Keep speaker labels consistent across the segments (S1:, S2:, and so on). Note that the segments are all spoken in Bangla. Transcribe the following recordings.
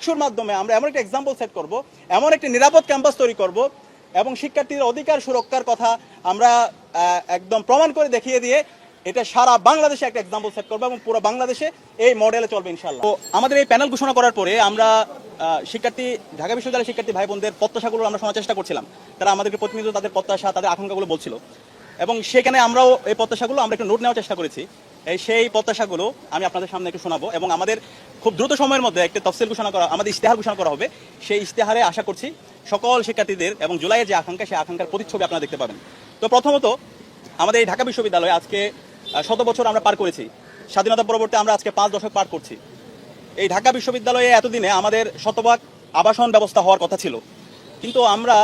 S1: ডাকসুর মাধ্যমে আমরা এমন একটা এক্সাম্পল সেট করব, এমন একটি নিরাপদ ক্যাম্পাস তৈরি করব এবং শিক্ষার্থীদের অধিকার সুরক্ষার কথা আমরা একদম প্রমাণ করে দেখিয়ে দিয়ে এটা সারা বাংলাদেশে একটা এক্সাম্পল সেট করব এবং পুরো বাংলাদেশে এই মডেলে চলবে ইনশাল্লাহ তো আমাদের এই প্যানেল ঘোষণা করার পরে আমরা শিক্ষার্থী, ঢাকা বিশ্ববিদ্যালয়ের শিক্ষার্থী ভাই বোনদের প্রত্যাশাগুলো আমরা শোনার চেষ্টা করছিলাম। তারা আমাদেরকে প্রতিনিয়ত তাদের প্রত্যাশা, তাদের আকাঙ্ক্ষাগুলো বলছিল। এবং সেখানে আমরাও এই প্রত্যাশাগুলো আমরা একটু নোট নেওয়ার চেষ্টা করেছি। সেই প্রত্যাশাগুলো আমি আপনাদের সামনে একটু শোনাবো এবং আমাদের খুব দ্রুত সময়ের মধ্যে একটা তফসিল ঘোষণা করা, আমাদের ইশতেহার ঘোষণা করা হবে। সেই ইশতেহারে আশা করছি সকল শিক্ষার্থীদের এবং জুলাইয়ের যে আকাঙ্ক্ষা, সেই আকাঙ্ক্ষার প্রতিচ্ছবি আপনারা দেখতে পাবেন। তো প্রথমত, আমাদের এই ঢাকা বিশ্ববিদ্যালয়ে আজকে শত বছর আমরা পার করেছি। স্বাধীনতা পরবর্তী আমরা আজকে পাঁচ দশক পার করছি। এই ঢাকা বিশ্ববিদ্যালয়ে এতদিনে আমাদের শতভাগ আবাসন ব্যবস্থা হওয়ার কথা ছিল। কিন্তু আমরা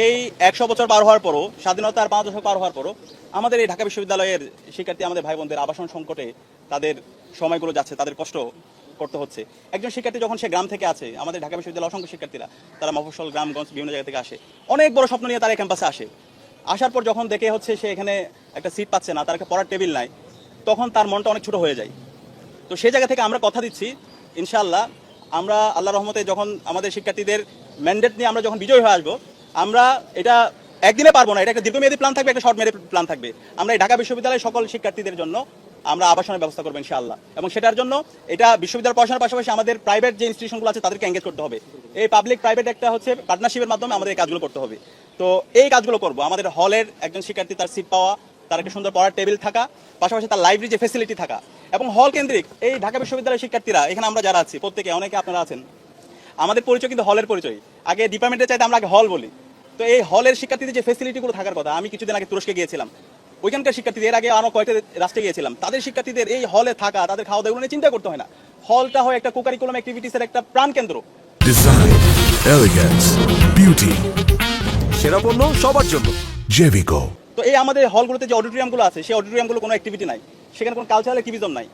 S1: এই একশো বছর পার হওয়ার পরও স্বাধীনতার পাঁচ দশক পার হওয়ার পরও আমাদের এই ঢাকা বিশ্ববিদ্যালয়ের শিক্ষার্থী, আমাদের ভাই বোনদের আবাসন সংকটে তাদের সময়গুলো যাচ্ছে, তাদের কষ্ট করতে হচ্ছে। একজন শিক্ষার্থী যখন সে গ্রাম থেকে আছে আমাদের ঢাকা বিশ্ববিদ্যালয়ের অসংখ্য শিক্ষার্থীরা, তারা মফস্বল গ্রামগঞ্জ বিভিন্ন জায়গা থেকে আসে। অনেক বড় স্বপ্ন নিয়ে তারা ক্যাম্পাসে আসে। আসার পর যখন দেখে হচ্ছে সে এখানে একটা সিট পাচ্ছে না, তার একটা পড়ার টেবিল নাই, তখন তার মনটা অনেক ছোট হয়ে যায়। তো সেই জায়গা থেকে আমরা কথা দিচ্ছি, ইনশাআল্লাহ আমরা আল্লাহ রহমতে যখন আমাদের শিক্ষার্থীদের ম্যান্ডেট নিয়ে আমরা যখন বিজয় হয়ে আসব আমরা এটা একদিনে পারব না, এটা একটা দীর্ঘমেয়াদী প্ল্যান থাকবে, একটা শর্ট মেয়াদী প্ল্যান থাকবে। আমরা এই ঢাকা বিশ্ববিদ্যালয়ের সকল শিক্ষার্থীদের জন্য আমরা আবাসনের ব্যবস্থা করব ইনশাআল্লাহ। এবং সেটার জন্য এটা বিশ্ববিদ্যালয় পড়াশোনার পাশাপাশি আমাদের প্রাইভেট যে ইনস্টিটিউশনগুলো আছে, তাদেরকে এঙ্গেজ করতে হবে। এই পাবলিক প্রাইভেট একটা হচ্ছে পার্টনারশিপের মাধ্যমে আমাদের এই কাজগুলো করতে হবে। তো এই কাজগুলো করব। আমাদের হলের একজন শিক্ষার্থী, তার সিট পাওয়া, তার একটা সুন্দর পড়ার টেবিল থাকা, পাশাপাশি তার লাইব্রেরি যে ফেসিলিটি থাকা। এবং হল কেন্দ্রিক এই ঢাকা বিশ্ববিদ্যালয়ের শিক্ষার্থীরা, এখানে আমরা যারা আছি, প্রত্যেকে অনেকে আপনারা আছেন, আমাদের পরিচয় কিন্তু হলের পরিচয়। আগে ডিপার্টমেন্টে চাইতে আমরা আগে হল বলি। তো এই হলের শিক্ষার্থীদের যে ফেসিলিটিগুলো থাকার কথা আমি কিছুদিন আগে তুরস্কে গিয়েছিলাম। ওইখানকার শিক্ষার্থীদের আগে আরও কয়েকটা রাষ্ট্রে গিয়েছিলাম। তাদের শিক্ষার্থীদের এই হলে থাকা তাদের খাওয়া দাওয়া নিয়ে চিন্তা করতে হয় না। হলটা হয় একটা কোকারিকুলাম অ্যাক্টিভিটিসের একটা প্রাণ কেন্দ্র।
S2: Design, elegance, beauty,
S3: সেরা পণ্য সবার জন্য।
S2: Jevico.
S1: তো এই আমাদের হলগুলোতে যে অডিটোরিয়ামগুলো আছে সেই অডিটোরিয়ামগুলো কোনো অ্যাক্টিভিটি নাই। সেখানে কোনো কালচারাল অ্যাক্টিভিজম নাই।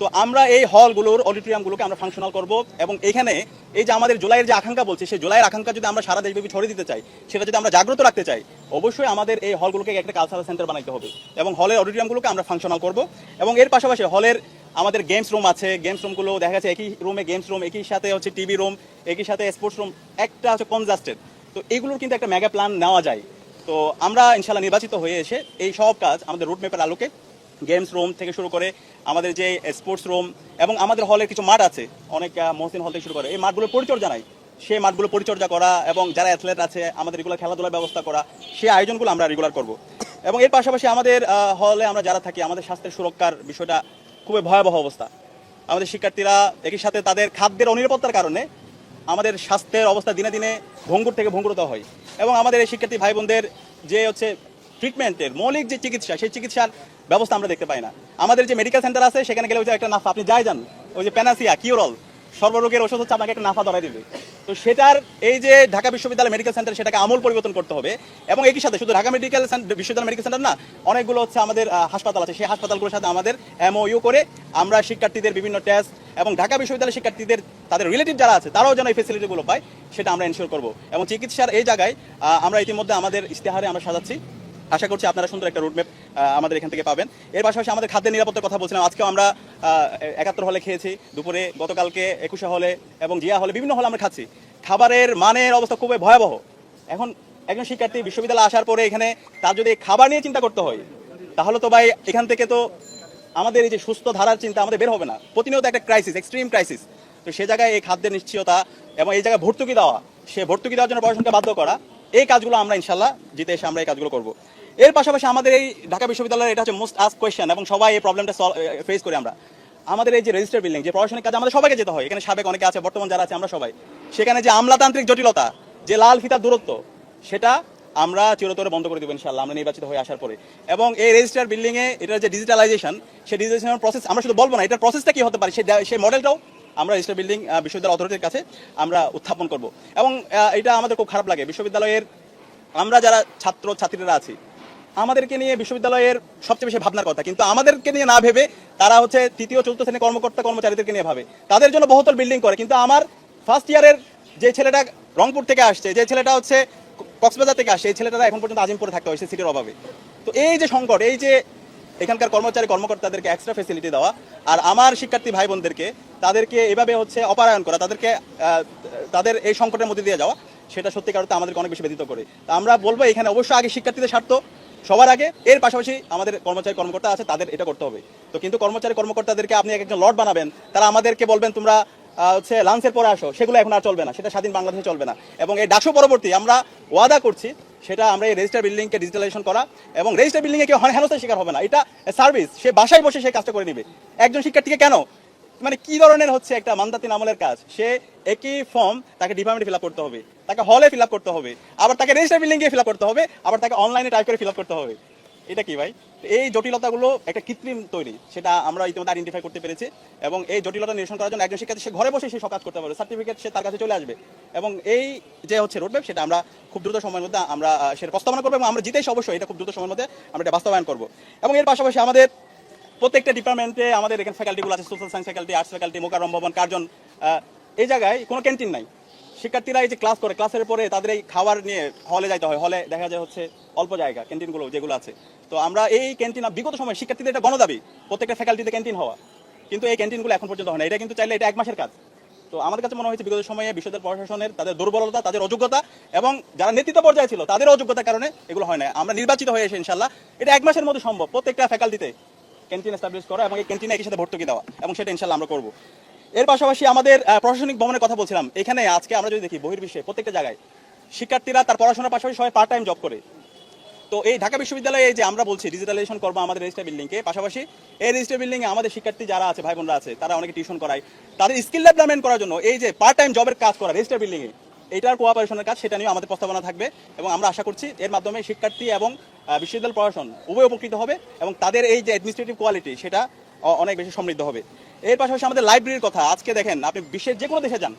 S1: তো আমরা এই হলগুলোর অডিটোরিয়ামগুলোকে আমরা ফাংশনাল করব এবং এখানে এই যে আমাদের জুলাইয়ের যে আকাঙ্ক্ষা বলছে, সেই জুলাইয়ের আকাঙ্ক্ষা যদি আমরা সারা দেশব্যাপী ছড়িয়ে দিতে চাই, সেটা যদি আমরা জাগ্রত রাখতে চাই, অবশ্যই আমাদের এই হলগুলোকে একটা কালচারাল সেন্টার বানাইতে হবে এবং হলের অডিটোরিয়ামগুলোকে আমরা ফাংশনাল করব এবং এর পাশাপাশি হলের আমাদের গেমস রুম আছে গেমস রুমগুলো দেখা যাচ্ছে একই রুমে গেমস রুম একই সাথে হচ্ছে টিভি রুম একই সাথে স্পোর্টস রুম একটা হচ্ছে কনজাস্টেড তো এগুলোর কিন্তু একটা মেগা প্ল্যান নেওয়া যায়। তো আমরা ইনশাল্লাহ নির্বাচিত হয়ে এসে এই সব কাজ আমাদের রুট ম্যাপের আলোকে গেমস রুম থেকে শুরু করে আমাদের যে স্পোর্টস রুম এবং আমাদের হলের কিছু মাঠ আছে। অনেক মহসিন হল থেকে শুরু করে। এই মাঠগুলোর পরিচর্যা নাই। সেই মাঠগুলো পরিচর্যা করা এবং যারা অ্যাথলেট আছে, আমাদের রেগুলার খেলাধুলার ব্যবস্থা করা সেই আয়োজনগুলো আমরা রেগুলার করব। এবং এর পাশাপাশি আমাদের হলে আমরা যারা থাকি, আমাদের স্বাস্থ্যের সুরক্ষার বিষয়টা খুবই ভয়াবহ অবস্থা। আমাদের শিক্ষার্থীরা একই সাথে তাদের খাদ্যের অনিরাপত্তার কারণে আমাদের স্বাস্থ্যের অবস্থা দিনে দিনে ভঙ্গুর থেকে ভঙ্গুরতা হয়। এবং আমাদের এই শিক্ষার্থী ভাই বোনদের যে হচ্ছে ট্রিটমেন্টের মৌলিক যে চিকিৎসা, সেই চিকিৎসার ব্যবস্থা আমরা দেখতে পাই না। আমাদের যে মেডিকেল সেন্টার আছে, সেখানে গেলে ওই যে একটা নাফা, আপনি যাই যান, ওই যে প্যানাসিয়া কিউরল সর্বরোগের ওষুধ হচ্ছে আপনাকে একটা নাফা ধরাই দিবে। তো সেটার এই যে ঢাকা বিশ্ববিদ্যালয় মেডিকেল সেন্টার সেটাকে আমূল পরিবর্তন করতে হবে। এবং একই সাথে শুধু ঢাকা মেডিকেল বিশ্ববিদ্যালয় মেডিকেল সেন্টার না, অনেকগুলো হচ্ছে আমাদের হাসপাতাল আছে। সেই হাসপাতালগুলোর সাথে আমাদের এমওইউ করে আমরা শিক্ষার্থীদের বিভিন্ন টেস্ট এবং ঢাকা বিশ্ববিদ্যালয়ের শিক্ষার্থীদের, তাদের রিলেটিভ যারা আছে, তারাও যেন এই ফেসিলিটিগুলো পায়, সেটা আমরা এনশিওর করব। এবং চিকিৎসার এই জায়গায় আমরা ইতিমধ্যে আমাদের ইশতেহারে আমরা সাজাচ্ছি। আশা করছি আপনারা সুন্দর একটা রুটম্যাপ আমাদের এখান থেকে পাবেন। এর পাশাপাশি আমাদের খাদ্যের নিরাপত্তার কথা বলছিলাম। আজকেও আমরা একাত্তর হলে খেয়েছি। দুপুরে, গতকালকে একুশে হলে এবং জিয়া হলে বিভিন্ন হলে আমরা খাচ্ছি। খাবারের মানের অবস্থা খুবই ভয়াবহ। এখন একজন শিক্ষার্থী বিশ্ববিদ্যালয়ে আসার পরে এখানে তার যদি খাবার নিয়ে চিন্তা করতে হয়, তাহলে তো ভাই এখান থেকে তো আমাদের এই যে সুস্থ ধারার চিন্তা আমাদের বের হবে না। প্রতিনিয়ত একটা ক্রাইসিস এক্সট্রিম ক্রাইসিস তো সে জায়গায় এই খাদ্যের নিশ্চয়তা এবং এই জায়গায় ভর্তুকি দেওয়া, সে ভর্তুকি দেওয়ার জন্য পড়াশোনাকে বাধ্য করা, এই কাজগুলো আমরা ইনশাল্লাহ জিতে এসে আমরা এই কাজগুলো করব। এর পাশাপাশি আমাদের এই ঢাকা বিশ্ববিদ্যালয়ের এটা হচ্ছে মোস্ট আস্ক কোয়েশ্চেন এবং সবাই এই প্রবলেমটা ফেস করি আমরা। আমাদের এই যে রেজিস্টার বিল্ডিং যে প্রশাসনিক কাজে আমাদের সবাইকে যেতে হয়। এখানে সাবেক অনেকে আছে, বর্তমান যারা আছে, আমরা সবাই। সেখানে যে আমলাতান্ত্রিক জটিলতা, যে লাল ফিতার দূরত্ব, সেটা আমরা চিরতরে বন্ধ করে দেবো ইনশাল্লাহ আমরা নির্বাচিত হয়ে আসার পরে। এবং এই রেজিস্টার বিল্ডিং এ এটার যে ডিজিটালাইজেশন সেই ডিজিটালাইজেশনের প্রসেস আমরা শুধু বলব না, এটার প্রসেসটা কি হতে পারে সেই সেই মডেলটাও আমরা রেজিস্টার বিল্ডিং বিশ্ববিদ্যালয় অথরিটির কাছে আমরা উত্থাপন করব। এবং এটা আমাদের খুব খারাপ লাগে। বিশ্ববিদ্যালয়ের আমরা যারা ছাত্র, ছাত্রীরা আছি আমাদেরকে নিয়ে বিশ্ববিদ্যালয়ের সবচেয়ে বেশি ভাবনার কথা। কিন্তু আমাদেরকে নিয়ে না ভেবে তারা হচ্ছে তৃতীয়, চতুর্থ শ্রেণি কর্মকর্তা, কর্মচারীদেরকে নিয়ে ভাবে। তাদের জন্য বহুতল বিল্ডিং করে। কিন্তু আমার ফার্স্ট ইয়ারের যে ছেলেটা রংপুর থেকে আসছে, যে ছেলেটা হচ্ছে কক্সবাজার থেকে আসছে, এই ছেলেটা এখন পর্যন্ত আজিমপুরে থাকতে হয়েছে সিটির অভাবে। তো এই যে সংকট, এই যে এখানকার কর্মচারী, কর্মকর্তাদেরকে এক্সট্রা ফেসিলিটি দেওয়া, আর আমার শিক্ষার্থী ভাই বোনদেরকে তাদেরকে এভাবে হচ্ছে অপারায়ণ করা, তাদেরকে তাদের এই সংকটের মধ্যে দিয়ে যাওয়া, সেটা সত্যিকার অর্থে আমাদেরকে অনেক বেশি ব্যতীত করে। তা আমরা বলব এখানে অবশ্যই আগে শিক্ষার্থীদের স্বার্থ সবার আগে, এর পাশাপাশি আমাদের কর্মচারী কর্মকর্তা আছে, তাদের এটা করতে হবে। তো কিন্তু কর্মচারী কর্মকর্তাদেরকে আপনি এক একজন লট বানাবেন, তারা আমাদেরকে বলবেন, তোমরা হচ্ছে লাঞ্চের পরে আসো। সেগুলো এখন আর চলবে না, সেটা স্বাধীন বাংলাদেশে চলবে না। এবং এই ডাকসু পরবর্তী আমরা ওয়াদা করছি, সেটা আমরা এই রেজিস্টার বিল্ডিংকে ডিজিটালাইজেশন করা এবং রেজিস্টার বিল্ডিংয়ে কেউ হেনস্থার শিকার হবে না। এটা সার্ভিস সে বাসায় বসে সে কাজটা করে নেবে। একজন শিক্ষার্থীকে কেন? মানে কি ধরনের হচ্ছে একটা মান্দাতিন আমলের কাজ? সে একই ফর্ম তাকে ডিপার্টমেন্টে ফিল করতে হবে, তাকে হলে ফিল করতে হবে, আবার তাকে রেজিস্টার বিল্ডিং গিয়ে ফিল করতে হবে, আবার তাকে অনলাইনে টাইপ করে ফিল করতে হবে। এটা কি ভাই? এই জটিলতাগুলো একটা কৃত্রিম তৈরি, সেটা আমরা ইতিমধ্যে আইডেন্টিফাই করতে পেরেছি এবং এই জটিলতা নিরসন করার জন্য একজন শিক্ষার্থী, সে ঘরে বসে সে সব কাজ করতে পারবে সার্টিফিকেট সে তার কাছে চলে আসবে। এবং এই যে হচ্ছে রোডম্যাপ সেটা আমরা খুব দ্রুত সময়ের মধ্যে আমরা সেটা প্রস্তাবনা করব এবং আমরা জিতেই অবশ্যই, এটা খুব দ্রুত সময়ের মধ্যে আমরা এটা বাস্তবায়ন করব। এবং এর পাশাপাশি আমাদের প্রত্যেকটা ডিপার্টমেন্টে আমাদের এখানে ফ্যাকাল্টিগুলো আছে social science faculty arts faculty Mokarram ভবন, কার্জন এই জায়গায় কোনো ক্যান্টিন নাই। শিক্ষার্থীরা এই যে ক্লাস করে ক্লাসের পরে তাদের এই খাবার নিয়ে হলে যাইতে হয়। হলে দেখা যায় হচ্ছে অল্প জায়গা ক্যান্টিনগুলো যেগুলো আছে। তো আমরা এই ক্যান্টিন বিগত সময় শিক্ষার্থীদের এটা গণদাবি, প্রত্যেকটা ফ্যাকাল্টিতে ক্যান্টিন হওয়া। কিন্তু এই ক্যান্টিনগুলো এখন পর্যন্ত হয় না। এটা কিন্তু চাইলে এটা এক মাসের কাজ। তো আমাদের কাছে মনে হয়েছে বিগত সময়ে বিশ্ববিদ্যালয় প্রশাসনের তাদের দুর্বলতা, তাদের অযোগ্যতা এবং যারা নেতৃত্ব পর্যায়ে ছিল, তাদের অযোগ্যতার কারণে এগুলো হয় না। আমরা নির্বাচিত হয়ে এসে ইনশাল্লাহ এটা এক মাসের মধ্যে সম্ভব। প্রত্যেকটা ফ্যাকাল্টিতে ক্যান্টিন এস্টাবলিশ করা এবং এই ক্যান্টিনে একই সাথে ভর্তুকি দেওয়া এবং সেটা ইনশাল্লাহ আমরা করব। এর পাশাপাশি আমাদের প্রশাসনিক ভবনের কথা বলছিলাম। এখানে আজকে আমরা যদি দেখি বহির্বিশ্বে প্রত্যেকটা জায়গায় শিক্ষার্থীরা তার পড়াশোনার পাশাপাশি সবাই পার্ট টাইম জব করে। তো এই ঢাকা বিশ্ববিদ্যালয়ে এই যে আমরা বলছি ডিজিটালাইজেশন করব আমাদের রেজিস্টার বিল্ডিংকে পাশাপাশি এই রেজিস্টার বিল্ডিংয়ে আমাদের শিক্ষার্থী যারা আছে, ভাই বোনরা আছে, তারা অনেকে টিউশন করায়। তাদের স্কিল ডেভেলপমেন্ট করার জন্য এই যে পার্ট টাইম জবের কাজ করা রেজিস্টার বিল্ডিংয়ে এটার কোঅপারেশনের কাজ, সেটা নিয়ে আমাদের প্রস্তাবনা থাকবে এবং আমরা আশা করছি এর মাধ্যমে শিক্ষার্থী এবং বিশ্ববিদ্যালয় প্রশাসন উভয় উপকৃত হবে এবং তাদের এই যে অ্যাডমিনিস্ট্রেটিভ কোয়ালিটি সেটা অনেক বেশি সমৃদ্ধ হবে। এর পাশাপাশি আমাদের লাইব্রেরির কথা, আজকে দেখেন, আপনি বিশ্বের যে কোনো দেশে যান,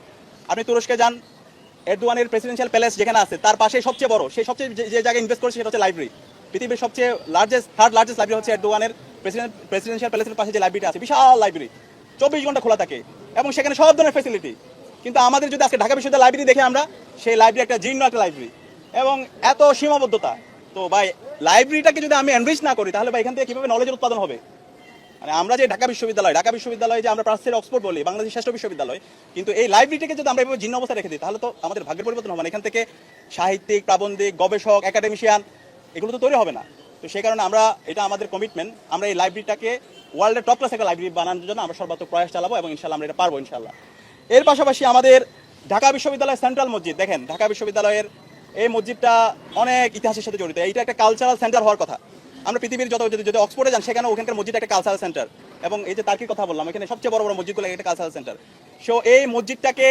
S1: আপনি তুরস্কে যান, এরদোয়ানের প্রেসিডেন্সিয়াল প্যালেস যেখানে আছে, তার পাশে সবচেয়ে বড় সেই সবচেয়ে যে- জায়গায় ইনভেস্ট করেছে, সেটা হচ্ছে লাইব্রেরি পৃথিবীর সবচেয়ে লার্জেস্ট থার্ড লার্জেস্ট লাইব্রেরি হচ্ছে এরদোয়ানের প্রেসিডেন্ট প্রেসিডেন্সিয়াল প্যালেসের পাশে যে লাইব্রেরিটা আছে, বিশাল লাইব্রেরি চব্বিশ ঘণ্টা খোলা থাকে এবং সেখানে সব ধরনের ফেসিলিটি কিন্তু আমাদের যদি আজকে ঢাকা বিশ্ববিদ্যালয় লাইব্রেরি দেখে আমরা, সেই লাইব্রেরি একটা জীর্ণ একটা লাইব্রেরি এবং এত সীমাবদ্ধতা। তো ভাই লাইব্রেরিটাকে যদি আমি এনরিচ না করি, তাহলে ভাই, এখান থেকে কীভাবে নলেজের উৎপাদন হবে? মানে আমরা যে ঢাকা বিশ্ববিদ্যালয় ঢাকা বিশ্ববিদ্যালয় যে আমরা প্রাচ্যের অক্সফোর্ড বলি বাংলাদেশ শ্রেষ্ঠ বিশ্ববিদ্যালয়, কিন্তু এই লাইব্রেরিটাকে যদি আমরা এভাবে জিন্ন অবস্থায় রেখে দিই, তাহলে তো আমাদের ভাগ্যের পরিবর্তন হবে না। এখান থেকে সাহিত্যিক, প্রাবন্ধিক, গবেষক একাডেমিশিয়ান এগুলো তো তৈরি হবে না। তো সেই কারণে আমরা, এটা আমাদের কমিটমেন্ট আমরা এই লাইব্রেরিটাকে ওয়ার্ল্ডের টপ ক্লাস একটা লাইব্রেরি বানানোর জন্য আমরা সর্বাত্মক প্রয়াস চালাবো এবং ইনশাল্লাহ আমরা এটা পারব ইনশাল্লাহ এর পাশাপাশি আমাদের ঢাকা বিশ্ববিদ্যালয়ের সেন্ট্রাল মসজিদ, দেখেন ঢাকা বিশ্ববিদ্যালয়ের এই মসজিদটা অনেক ইতিহাসের সাথে জড়িত। এইটা একটা কালচারাল সেন্টার হওয়ার কথা। আমরা পৃথিবীর যত যদি যদি অক্সফোর্ডে যান সেখানে ওখানকার মসজিদ একটা কালচারাল সেন্টার এবং এই যে তার্কির কথা বললাম, এখানে সবচেয়ে বড় বড় মসজিদগুলো একটা কালচারাল সেন্টার সো এই মসজিদটাকে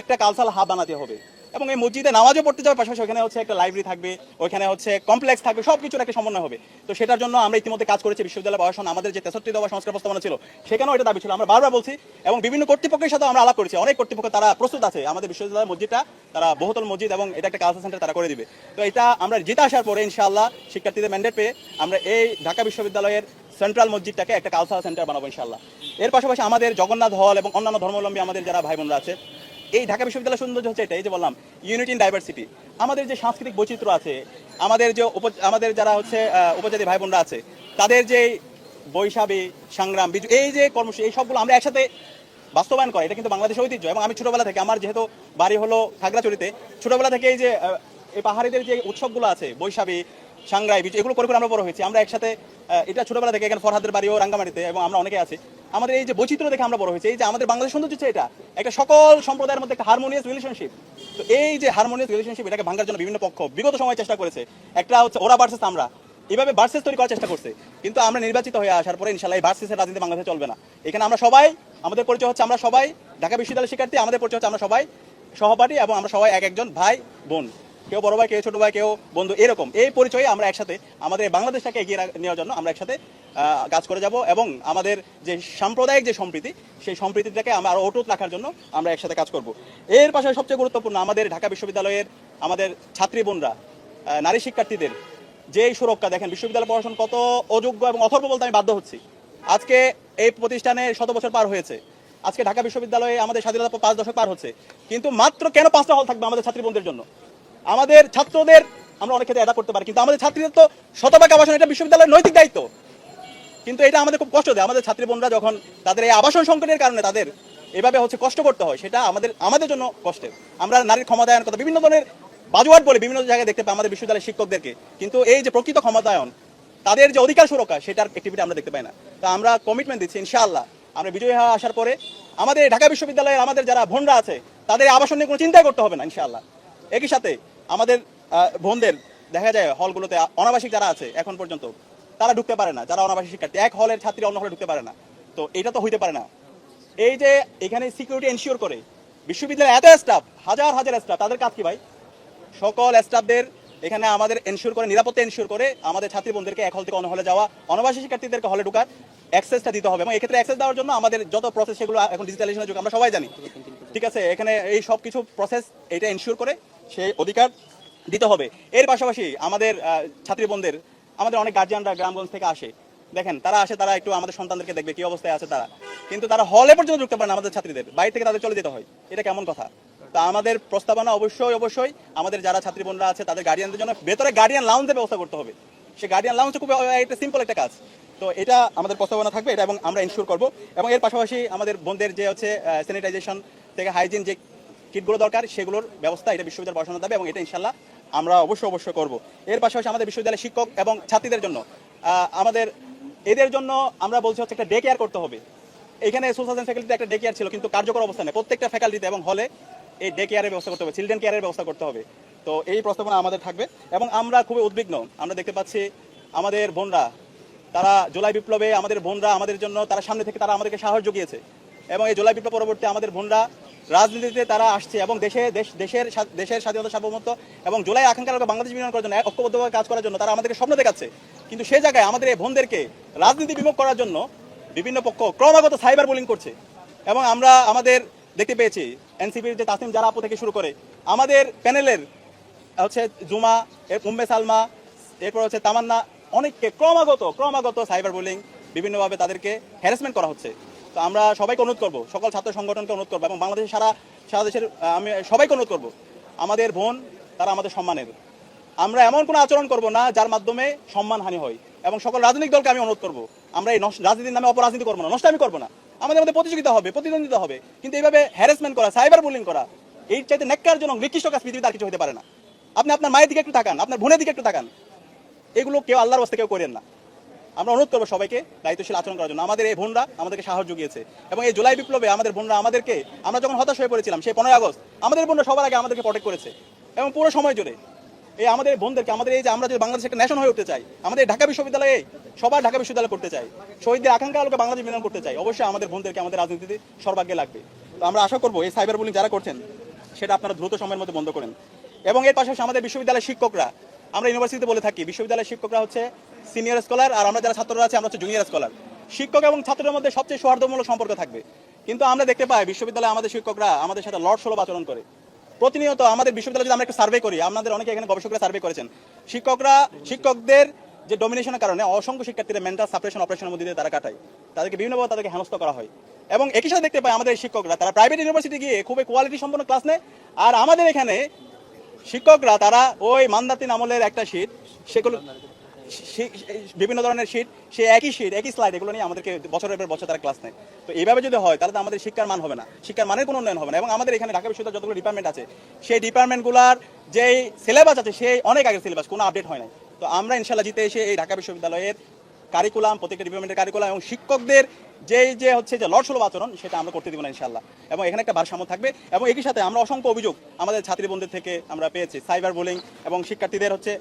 S1: একটা কালচারাল হাব বানাতে হবে। এবং এই মসজিদে নামাজও পড়তে যাওয়ার পাশাপাশি ওখানে হচ্ছে একটা লাইব্রেরি থাকবে, ওখানে হচ্ছে কমপ্লেক্স থাকবে সব কিছুর একটা সমন্বয় হবে। তো সেটার জন্য আমরা ইতিমধ্যে কাজ করেছি বিশ্ববিদ্যালয় প্রশাসন, আমাদের যে তেষট্টি দফা সংস্কার প্রস্তাবনা ছিল, সেখানেও এটা দাবি ছিল। আমরা বারবার বলছি, এবং বিভিন্ন কর্তৃপক্ষের সাথে আমরা আলাপ করেছি। অনেক কর্তৃপক্ষ তারা প্রস্তুত আছে। আমাদের বিশ্ববিদ্যালয় মসজিদটা, তারা বহুতল মসজিদ এবং এটা একটা কালচার সেন্টার তারা করে দিবে। তো এটা আমরা জিতে আসার পরে ইনশাআল্লাহ শিক্ষার্থীদের ম্যান্ডেট পেয়ে আমরা এই ঢাকা বিশ্ববিদ্যালয়ের সেন্ট্রাল মসজিদটাকে একটা কালচারাল সেন্টার বানাবো ইনশাআল্লাহ। এর পাশাপাশি আমাদের জগন্নাথ হল এবং অন্যান্য ধর্মাবলম্বী আমাদের যারা ভাই বোনরা আছে এই ঢাকা বিশ্ববিদ্যালয় সৌন্দর্য হচ্ছে এটাই যে বললাম ইউনিটি ইন ডাইভার্সিটি আমাদের যে সাংস্কৃতিক বৈচিত্র্য আছে, আমাদের যে আমাদের যারা হচ্ছে উপজাতি ভাই বোনরা আছে, তাদের যে বৈশাখী, সংগ্রাম, বিজু, এই যে কর্মসূচি, এই সবগুলো আমরা একসাথে বাস্তবায়ন করা, এটা কিন্তু বাংলাদেশের ঐতিহ্য। এবং আমি ছোটবেলা থেকে, আমার যেহেতু বাড়ি হলো খাগড়াছড়িতে, ছোটবেলা থেকে এই যে এই পাহাড়িদের যে উৎসবগুলো আছে, বৈশাখী সাংগ্রাই বিচ এগুলো করে করে আমরা বড় হয়েছি। আমরা একসাথে এটা ছোটবেলা থেকে এখানে ফরহাদের বাড়িও রাঙ্গামাটিতে এবং আমরা অনেকে আছি। আমাদের এই যে বৈচিত্র্য দেখে আমরা বড় হয়েছি, এই যে আমাদের বাংলাদেশ সৌন্দর্য হচ্ছে এটা। একটা সকল সম্প্রদায়ের মধ্যে একটা হারমোনিয়াস রিলেশনশিপ তো এই যে হারমোনিয়াস রিলেশনশিপ এটাকে ভাঙার জন্য বিভিন্ন পক্ষ বিগত সময় চেষ্টা করেছে। একটা হচ্ছে ওরা ভার্সেস আমরা। এভাবে ভার্সেস তৈরি করার চেষ্টা করছে। কিন্তু আমরা নির্বাচিত হয়ে আসার পরে ইনশাল্লাহ এই ভার্সেসের রাজনীতি বাংলাদেশে চলবে না। এখানে আমরা সবাই, আমাদের পরিচয় হচ্ছে আমরা সবাই, ঢাকা বিশ্ববিদ্যালয়ের শিক্ষার্থী, আমাদের পরিচয় হচ্ছে আমরা সবাই সহপাঠী এবং আমরা সবাই এক একজন ভাই, বোন। কেউ বড় ভাই, কেউ ছোট ভাই, কেউ বন্ধু, এরকম। এই পরিচয়ে আমরা একসাথে আমাদের বাংলাদেশটাকে এগিয়ে নেওয়ার জন্য আমরা একসাথে কাজ করে যাব এবং আমাদের যে সাম্প্রদায়িক যে সম্প্রীতি, সেই সম্প্রীতিটাকে আমরা আরও অটুট রাখার জন্য আমরা একসাথে কাজ করব। এর পাশাপাশি সবচেয়ে গুরুত্বপূর্ণ আমাদের ঢাকা বিশ্ববিদ্যালয়ের আমাদের ছাত্রী বোনরা নারী শিক্ষার্থীদের যেই সুরক্ষা, দেখেন বিশ্ববিদ্যালয় প্রশাসন কত অযোগ্য এবং অথর্ব বলতে আমি বাধ্য হচ্ছি। আজকে এই প্রতিষ্ঠানে শত বছর পার হয়েছে। আজকে ঢাকা বিশ্ববিদ্যালয়ে আমাদের স্বাধীনতা পাঁচ দশক পার হচ্ছে। কিন্তু মাত্র কেন পাঁচটা হল থাকবে আমাদের ছাত্রী বোনদের জন্য? আমাদের ছাত্রদের আমরা অনেক ক্ষেত্রে অ্যাডাপ্ট করতে পারি, কিন্তু আমাদের ছাত্রীদের তো শতভাগ আবাসন এটা বিশ্ববিদ্যালয়ের নৈতিক দায়িত্ব। কিন্তু এটা আমাদের খুব কষ্ট দেয়। আমাদের ছাত্রী বোনরা যখন তাদের এই আবাসন সংকটের কারণে তাদের এভাবে হচ্ছে কষ্ট করতে হয়, সেটা আমাদের আমাদের জন্য কষ্টের। আমরা নারীর ক্ষমতায়ন কথা বিভিন্ন ধরনের বাজুয়াট বলে বিভিন্ন জায়গায় দেখতে পাই আমাদের বিশ্ববিদ্যালয়ের শিক্ষকদেরকে। কিন্তু এই যে প্রকৃত ক্ষমতায়ন, তাদের যে অধিকার সুরক্ষা, সেটার অ্যাক্টিভিটি আমরা দেখতে পাই না। তো আমরা কমিটমেন্ট দিচ্ছি, ইনশাআল্লাহ। আমরা বিজয়ী হওয়া আসার পরে আমাদের ঢাকা বিশ্ববিদ্যালয়ের আমাদের যারা বোনরা আছে, তাদের আবাসন নিয়ে কোনো চিন্তাই করতে হবে না, ইনশাআল্লাহ। একই সাথে আমাদের বোনদের, দেখা যায়, হলগুলোতে অনাবাসিক যারা আছে, এখন পর্যন্ত, তারা ঢুকতে পারে না, যারা অনাবাসিক শিক্ষার্থী। এক হলের ছাত্রী অন্য হলে ঢুকতে পারে না। তো এটা তো হইতে পারে না। এই যে, এখানে সিকিউরিটি এনশিওর করে বিশ্ববিদ্যালয়ে এত স্টাফ হাজার হাজার স্টাফ তাদের কাজ কি ভাই? সকল স্টাফদের এখানে আমাদের এনশিওর করে, নিরাপত্তা এনশিওর করে, আমাদের ছাত্রী বোনদেরকে এক হল থেকে অন্য হলে যাওয়া, অনাবাসী শিক্ষার্থীদেরকে হলে ঢোকার অ্যাক্সেসটা দিতে হবে। এবং এক্ষেত্রে অ্যাক্সেস দেওয়ার জন্য আমাদের যত প্রসেস সেগুলো এখন ডিজিটালাইজেশনের যুগ, আমরা সবাই জানি। ঠিক আছে, এখানে এই সব কিছু প্রসেস এটা এনশিওর করে সেই অধিকার দিতে হবে। এর পাশাপাশি আমাদের ছাত্রী বোনদের আমাদের অনেক গার্জিয়ানরা গ্রামগঞ্জ থেকে আসে। দেখেন, তারা আসে, তারা একটু আমাদের সন্তানদেরকে দেখবে কি অবস্থায় আছে তারা। কিন্তু তারা হলে পর্যন্ত ঢুকতে পারে আমাদের ছাত্রীদের। বাইরে থেকে তাদের চলে যেতে হয়। এটা কেমন কথা? তা আমাদের প্রস্তাবনা অবশ্যই অবশ্যই আমাদের যারা ছাত্রী বোনরা আছে, তাদের গার্ডিয়ানদের জন্য ভেতরে গার্ডিয়ান লাউঞ্জের ব্যবস্থা করতে হবে। সে গার্ডিয়ান লাউঞ্জ খুব একটা সিম্পল একটা কাজ। তো এটা আমাদের প্রস্তাবনা থাকবে, এটা এবং আমরা ইনশিওর করব। এবং এর পাশাপাশি আমাদের বোনদের যে হচ্ছে স্যানিটাইজেশন থেকে হাইজিন যে কিটগুলো দরকার, সেগুলোর ব্যবস্থা এটা বিশ্ববিদ্যালয় পড়াশোনা দেবে এবং এটা ইনশাল্লাহ আমরা অবশ্যই অবশ্যই করব। এর পাশাপাশি আমাদের বিশ্ববিদ্যালয়ের শিক্ষক এবং ছাত্রীদের জন্য আমাদের, এদের জন্য আমরা বলছি হচ্ছে একটা ডে কেয়ার করতে হবে। এখানে সোশ্যাল সায়েন্স ফ্যাকাল্টিতে একটা ডে কেয়ার ছিল, কিন্তু কার্যকর অবস্থা নেই। প্রত্যেকটা ফ্যাকাল্টিতে এবং হলে এই ডে কেয়ারের ব্যবস্থা করতে হবে চিলড্রেন কেয়ারের ব্যবস্থা করতে হবে। তো এই প্রস্তাবনা আমাদের থাকবে এবং আমরা খুবই উদ্বিগ্ন। আমরা দেখতে পাচ্ছি আমাদের বোনরা, তারা জুলাই বিপ্লবে আমাদের বোনরা আমাদের জন্য, তারা সামনে থেকে তারা আমাদেরকে সাহস জুগিয়েছে। এবং এই জুলাই বিপ্লব পরবর্তী আমাদের বোনরা রাজনীতিতে তারা আসছে এবং দেশে, দেশ, দেশের দেশের স্বাধীনতা সার্বভৌমত্ব এবং জুলাই আকাঙ্ক্ষা বাংলাদেশ বিনিয়োগ করার জন্য ঐক্যবদ্ধভাবে কাজ করার জন্য তারা আমাদেরকে স্বপ্ন দেখাচ্ছে। কিন্তু সেই জায়গায় আমাদের এই বোনদেরকে রাজনীতি বিমুখ করার জন্য বিভিন্ন পক্ষ ক্রমাগত সাইবার বুলিং করছে। এবং আমরা আমাদের দেখতে পেয়েছি এনসিপির যে তাসিম জারা আপু থেকে শুরু করে আমাদের প্যানেলের হচ্ছে জুমা, এর উম্মে সালমা, এরপর হচ্ছে তামান্না, অনেককে ক্রমাগত ক্রমাগত সাইবার বুলিং বিভিন্নভাবে তাদেরকে হ্যারাসমেন্ট করা হচ্ছে। তো আমরা সবাইকে অনুরোধ করব, সকল ছাত্র সংগঠনকে অনুরোধ করব এবং বাংলাদেশের সারা সারা দেশের আমি সবাইকে অনুরোধ করব, আমাদের বোন, তারা আমাদের সম্মানের। আমরা এমন কোনো আচরণ করব না যার মাধ্যমে সম্মানহানি হয় এবং সকল রাজনৈতিক দলকে আমি অনুরোধ করব। আমরা এই রাজনীতির নামে অপরাজনীতি করব না, নষ্ট আমি করব না। আমাদের মধ্যে প্রতিযোগিতা হবে, প্রতিদ্বন্দ্বিতা হবে, কিন্তু এইভাবে হ্যারাসমেন্ট করা সাইবার বুলিং করা এই চাইতে নেককার জন্য নিকৃষ্ট কাজ পৃথিবীতে আর কিছু হতে পারে না। আপনি আপনার মায়ের দিকে একটু তাকান, আপনার বোনের দিকে একটু তাকান। এগুলো কেউ আল্লাহর বস্তে কেউ করেন না। আমরা অনুরোধ করব সবাইকে দায়িত্বশীল আচরণ করার জন্য। আমাদের এই বোনরা আমাদেরকে সাহস জুগিয়েছে এবং এই জুলাই বিপ্লবে আমাদের বোনরা আমাদেরকে, আমরা যখন হতাশ হয়ে পড়েছিলাম সেই পনেরোই আগস্ট, আমাদের বোনরা সবার আগে আমাদেরকে প্রটেক্ট করেছে এবং পুরো সময় জুড়ে। এই আমাদের বোনদেরকে, আমাদের এই যে আমরা যে বাংলাদেশ একটা ন্যাশন হয়ে উঠতে চাই, আমাদের ঢাকা বিশ্ববিদ্যালয়ে, সবার ঢাকা বিশ্ববিদ্যালয় করতে চাই, শহীদদের আকাঙ্ক্ষা আলোকে বাংলাদেশ মিলন করতে চাই, অবশ্যই আমাদের বোনদেরকে আমাদের রাজনীতিতে সর্বাগ্যে লাগবে। তো আমরা আশা করব এই সাইবার বুলিং যারা করছেন, সেটা আপনারা দ্রুত সময়ের মধ্যে বন্ধ করেন। এবং এর পাশাপাশি আমাদের বিশ্ববিদ্যালয়ের শিক্ষকরা আমরা ইউনিভার্সিটিতে বলে থাকি, বিশ্ববিদ্যালয়ের শিক্ষকরা হচ্ছে সিনিয়র স্কলার আর আমরা যারা ছাত্ররা আছে, আমরা হচ্ছে জুনিয়র স্কলার শিক্ষক এবং ছাত্রের মধ্যে সবচেয়ে সৌহার্দ্যমূলক সম্পর্ক থাকবে। কিন্তু আমরা দেখতে পাই, বিশ্ববিদ্যালয়ে আমাদের শিক্ষকরা আমাদের সাথে লড় সুলভ আচরণ করে। প্রতিনিয়ত আমাদের বিশ্ববিদ্যালয়ে যদি আমরা একটু সার্ভে করি আমাদের অনেকে এখানে গবেষকরা সার্ভে করেছেন। শিক্ষকরা, শিক্ষকদের যে ডমিনেশনের কারণে অসংখ্য শিক্ষার্থীরা মেন্টাল সাপ্রেশন অপারেশনের মধ্যে দিয়ে তারা কাটায়। তাদেরকে বিভিন্নভাবে তাদেরকে হেনস্থ করা হয়। এবং একই সাথে দেখতে পাই আমাদের শিক্ষকরা, তারা প্রাইভেট ইউনিভার্সিটি গিয়ে খুবই কোয়ালিটি সম্পন্ন ক্লাস নেয়। আর আমাদের এখানে শিক্ষকরা তারা ওই মান্দাতিন আমলের একটা শীট সেগুলো বিভিন্ন ধরনের শীট সে একই শীট একই স্লাইড এগুলো নিয়ে আমাদেরকে বছরের পর বছর তারা ক্লাস নেয়। তো এইভাবে যদি হয়, তাহলে তো আমাদের শিক্ষার মান হবে না। শিক্ষার মানের কোনো উন্নয়ন হবে না। এবং আমাদের এখানে ঢাকা বিশ্ববিদ্যালয় যতগুলো ডিপার্টমেন্ট আছে, সেই ডিপার্টমেন্টগুলোর যেই সিলেবাস আছে, সেই অনেক আগের সিলেবাস কোনো আপডেট হয় নাই। তো আমরা ইনশাল্লাহ জিতে এসে এই ঢাকা বিশ্ববিদ্যালয়ের কারিকুলাম প্রত্যেকটা ডিপার্টমেন্টের কারিকুলাম এবং শিক্ষকদের যেই যে হচ্ছে যে লড়সুলভ আচরণ, সেটা আমরা করতে দিব না ইনশাল্লাহ এবং এখানে একটা ভারসাম্য থাকবে এবং একই সাথে আমরা অসংখ্য অভিযোগ আমাদের ছাত্রী বন্ধুদের থেকে আমরা পেয়েছি সাইবার বুলিং এবং শিক্ষার্থীদের হচ্ছে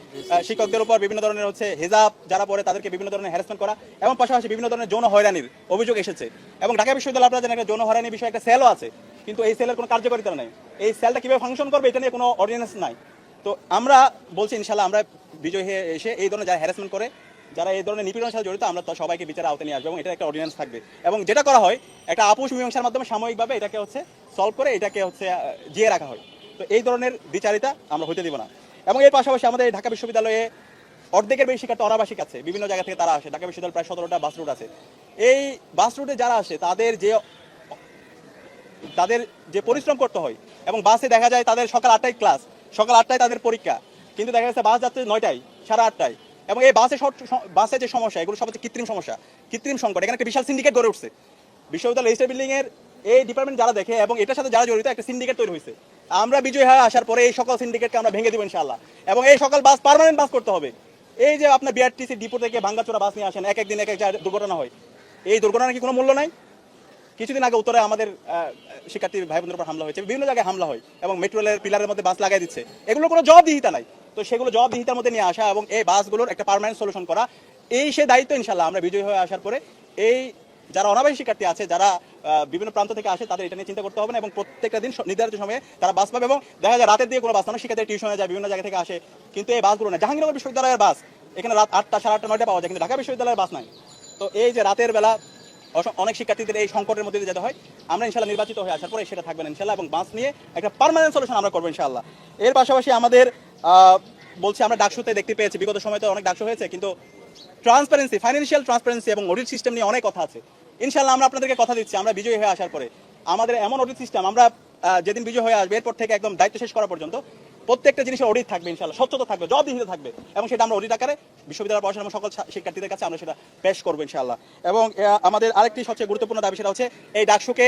S1: শিক্ষকদের উপর বিভিন্ন ধরনের হচ্ছে হেজাব, যারা পড়ে তাদেরকে বিভিন্ন ধরনের হ্যারাসমেন্ট করা এবং পাশাপাশি বিভিন্ন ধরনের যৌন হয়রানির অভিযোগ এসেছে। এবং ঢাকা বিশ্ববিদ্যালয় আপনারা জানেন একটা যৌন হয়রানির বিষয়ে একটা সেলও আছে, কিন্তু এই সেলের কোনো কার্যকারিতা নেই। এই সেলটা কীভাবে ফাংশন করবে এটা নিয়ে কোনো অর্ডিন্যান্স নাই। তো আমরা বলছি ইনশাল্লাহ আমরা বিজয় হয়ে এসে এই ধরনের যারা হ্যারাসমেন্ট করে যারা এই ধরনের নিপীড়নের সাথে জড়িত, আমরা সবাইকে বিচারে আওতায় নিয়ে আসব এবং এটা একটা অর্ডিন্যান্স থাকবে। এবং যেটা করা হয়, একটা আপোষ মীমাংসার মাধ্যমে সাময়িকভাবে এটাকে হচ্ছে সলভ করে এটাকে হচ্ছে জিয়ে রাখা হয়। তো এই ধরনের বিচারিতা আমরা হতে দিব না। এবং এর পাশাপাশি আমাদের ঢাকা বিশ্ববিদ্যালয়ে অর্ধেকের বেশি শিক্ষার্থী অনাবাসিক আছে। বিভিন্ন জায়গা থেকে তারা আসে। ঢাকা বিশ্ববিদ্যালয় প্রায় সতেরোটা বাস রুট আছে। এই বাস রুটে যারা আসে, তাদের যে তাদের যে পরিশ্রম করতে হয়, এবং বাসে দেখা যায় তাদের সকাল আটটায় ক্লাস সকাল আটটায় তাদের পরীক্ষা। কিন্তু দেখা যাচ্ছে বাস যাচ্ছে নয়টায়, সাড়ে আটটায়। এবং এই বাসে বাসে যে সমস্যা, এগুলো সব হচ্ছে কৃত্রিম সমস্যা। কৃত্রিম সংকট, এখানে একটা বিশাল সিন্ডিকেট গড়ে উঠছে। বিশ্ববিদ্যালয় রেজিস্টার বিল্ডিং এর এই ডিপার্টমেন্ট যারা দেখে এবং এটার সাথে যারা জড়িত, একটা সিন্ডিকেট তৈরি হয়েছে। আমরা বিজয় হয়ে আসার পরে এই সকল সিন্ডিকেটকে আমরা ভেঙে দিব ইনশাআল্লাহ। এবং এই সকল বাস পার্মানেন্ট বাস করতে হবে। এই যে আপনার বিআরটিসি ডিপো থেকে ভাঙ্গাচোরা বাস নিয়ে আসেন, এক এক দিন এক এক দুর্ঘটনা হয়। এই দুর্ঘটনার কি কোনো মূল্য নাই? কিছুদিন আগে উত্তরে আমাদের শিক্ষার্থী ভাই বোনদের উপর হামলা হয়েছে। বিভিন্ন জায়গায় হামলা হয় এবং মেট্রো পিলারের মধ্যে বাস লাগাই দিচ্ছে। এগুলো কোনো জবাবদিহিতা নাই। তো সেগুলো জবাবদিহিতার মধ্যে নিয়ে আসা এবং এই বাসগুলোর একটা পার্মানেন্ট সলিউশন করা, এই সে দায়িত্ব ইনশাল্লাহ আমরা বিজয়ী হয়ে আসার পরে এই যারা অনাবাসী শিক্ষার্থী আছে, যারা বিভিন্ন প্রান্ত থেকে আসে, তাদের এটা নিয়ে চিন্তা করতে হবে না এবং প্রত্যেকটা দিন নির্ধারিত সময়ে তারা বাস পাবে এবং দেখা যায় রাতের দিকে কোনো বাস না শিক্ষার্থী টিউশনে যায়, বিভিন্ন জায়গা থেকে আসে। কিন্তু এই বাসগুলো না জাহাঙ্গীরনগর বিশ্ববিদ্যালয়ের বাস, এখানে রাত আটটা, সাড়ে আটটা, নয়টা পাওয়া যায়, কিন্তু ঢাকা বিশ্ববিদ্যালয়ের বাস নাই তো এই যে রাতের বেলা অনেক শিক্ষার্থীদের এই সংকটের মধ্যে দিয়ে যেতে হয়, আমরা ইনশাল্লাহ নির্বাচিত হয়ে আসার পরে সেটা থাকবেন ইনশাল্লাহ এবং বাস নিয়ে একটা পার্মানেন্ট সলিউশন আমরা করব ইনশাল্লাহ। এর পাশাপাশি আমাদের বলছি আমরা ডাকসুতে দেখতে পেয়েছি। বিগত সময় তো অনেক ডাকসু হয়েছে, কিন্তু ট্রান্সপারেন্সি ফাইন্যান্সিয়াল ট্রান্সপারেন্সি এবং অডিট সিস্টেম নিয়ে অনেক কথা আছে। ইনশাল্লাহ আমরা আপনাদেরকে কথা দিচ্ছি, আমরা বিজয়ী হয়ে আসার পরে। আমাদের এমন অডিট সিস্টেম আমরা যেদিন বিজয় হয়ে আসবে, এরপর থেকে একদম দায়িত্ব শেষ করা পর্যন্ত প্রত্যেকটা জিনিসের অডিট থাকবে ইনশাল্লাহ স্বচ্ছতা থাকবে, জবাবদিহিতা থাকবে এবং সেটা আমরা অডিট আকারে বিশ্ববিদ্যালয় পড়াশোনা সকল শিক্ষার্থীদের কাছে আমরা সেটা পেশ করব ইনশাল্লাহ এবং আমাদের আরেকটি সবচেয়ে গুরুত্বপূর্ণ দাবি সেটা হচ্ছে, এই ডাকসুকে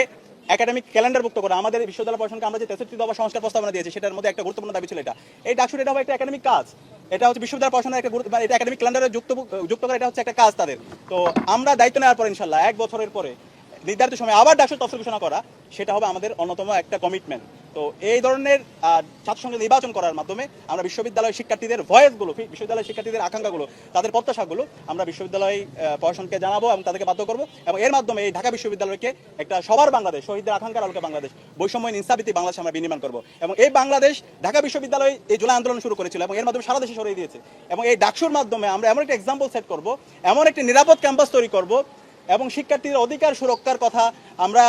S1: একাডেমিক ক্যালেন্ডারভুক্ত করা। আমাদের বিশ্ববিদ্যালয় পড়াশোনাকে আমরা যে তেষট্টি দফা সংস্কার প্রস্তাবনা দিয়েছি, সেটার মধ্যে একটা গুরুত্বপূর্ণ দাবি ছিল এটা। এই ডাকসুর এটা একটা একাডেমিক কাজ। এটা হচ্ছে বিশ্ববিদ্যালয় পড়াশোনার একটা গুরুত্ব- মানে এটা একাডেমিক ক্যালেন্ডারে যুক্ত যুক্ত করা এটা হচ্ছে একটা কাজ তাদের। তো আমরা দায়িত্ব নেওয়ার পর ইনশাল্লাহ, এক বছরের পরে নির্ধারিত সময় আবার ডাকসুর তফসিল ঘোষণা করা, সেটা হবে আমাদের অন্যতম একটা কমিটমেন্ট তো এই ধরনের ছাত্র সংসদ নির্বাচন করার মাধ্যমে আমরা বিশ্ববিদ্যালয় শিক্ষার্থীদের ভয়েসগুলো বিশ্ববিদ্যালয় শিক্ষার্থীদের আকাঙ্ক্ষাগুলো, তাদের প্রত্যাশাগুলো আমরা বিশ্ববিদ্যালয় প্রশাসনকে জানাব এবং তাদেরকে বাধ্য করব এবং এর মাধ্যমে এই ঢাকা বিশ্ববিদ্যালয়কে একটা সবার বাংলাদেশ, শহীদদের আকাঙ্ক্ষার আলোকে বাংলাদেশ বৈষম্য ইনসাবিতি বাংলাদেশ আমরা বিনির্মাণ করব। এবং এই বাংলাদেশ, ঢাকা বিশ্ববিদ্যালয় এই জুলাই আন্দোলন শুরু করেছিল এবং এর মাধ্যমে সারা দেশে সরিয়ে দিয়েছে। এবং এই ডাকসুর মাধ্যমে আমরা এমন একটা এক্সাম্পল সেট করব, এমন একটি নিরাপদ ক্যাম্পাস তৈরি করব এবং শিক্ষার্থীদের অধিকার সুরক্ষার কথা আমরা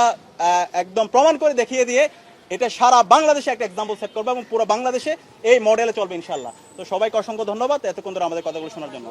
S1: একদম প্রমাণ করে দেখিয়ে দিয়ে এটা সারা বাংলাদেশে একটা এক্সাম্পল সেট করব এবং পুরো বাংলাদেশে এই মডেলে চলবে ইনশাল্লাহ তো সবাইকে অসংখ্য ধন্যবাদ। এতক্ষণ ধরে আমাদের কথাগুলো শোনার জন্য।